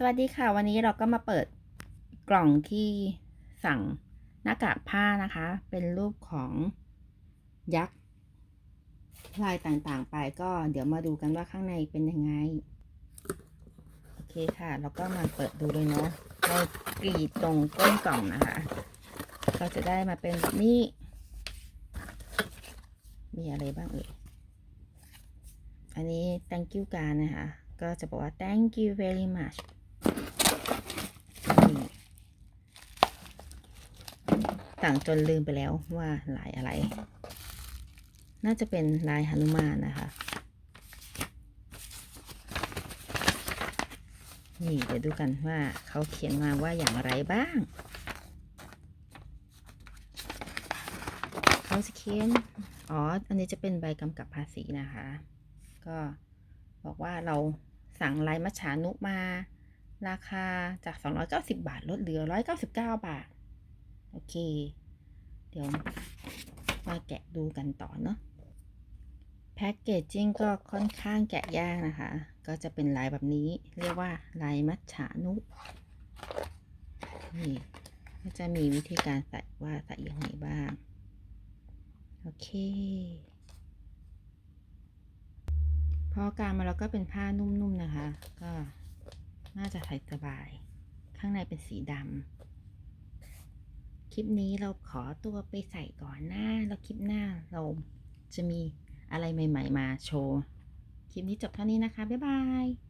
สวัสดีค่ะวันนี้เราก็มาเปิดกล่องที่สั่งหน้ากากผ้านะคะ เป็นรูปของยักษ์ลายต่างๆ ไปก็เดี๋ยวมาดูกันว่าข้างในเป็นยังไง โอเคค่ะ เราก็มาเปิดดูเลยเนาะเรากรีดตรงก้นกล่องนะคะ ก็จะได้มาเป็นแบบนี้ มีอะไรบ้างเอ่ยอันนี้ thank you การนะคะ ก็จะบอกว่า thank you very much ต่างจนลืมไปแล้วว่าลายอะไร น่าจะเป็นลายหนุมานนะคะ นี่เดี๋ยวดูกันว่าเขาเขียนมาว่าอย่างไรบ้าง เขาจะเขียน อ๋อ อันนี้จะเป็นใบกำกับภาษีนะคะ ก็บอกว่าเราสั่งลายมัจฉานุมา ราคาจาก 290 บาท ลดเหลือ 199 บาท โอเค เดี๋ยวมาแกะดูกันต่อเนาะแพ็กเกจจิ้งก็ค่อนข้างแกะยากนะคะ ก็จะเป็นลายแบบนี้เรียกว่าลายมัจฉานุ นี่ก็จะมีวิธีการใส่ว่าใส่ยังไงบ้าง โอเค พอกางมาแล้วก็เป็นผ้านุ่มๆนะคะ ก็ น่าจะใส่สบาย ข้างในเป็นสีดำคลิปนี้เราขอตัวไปใส่ก่อนหน้า แล้วคลิปหน้าเราจะมีอะไรใหม่ ๆ มาโชว์ คลิปนี้จบเท่านี้นะคะ บ๊ายบาย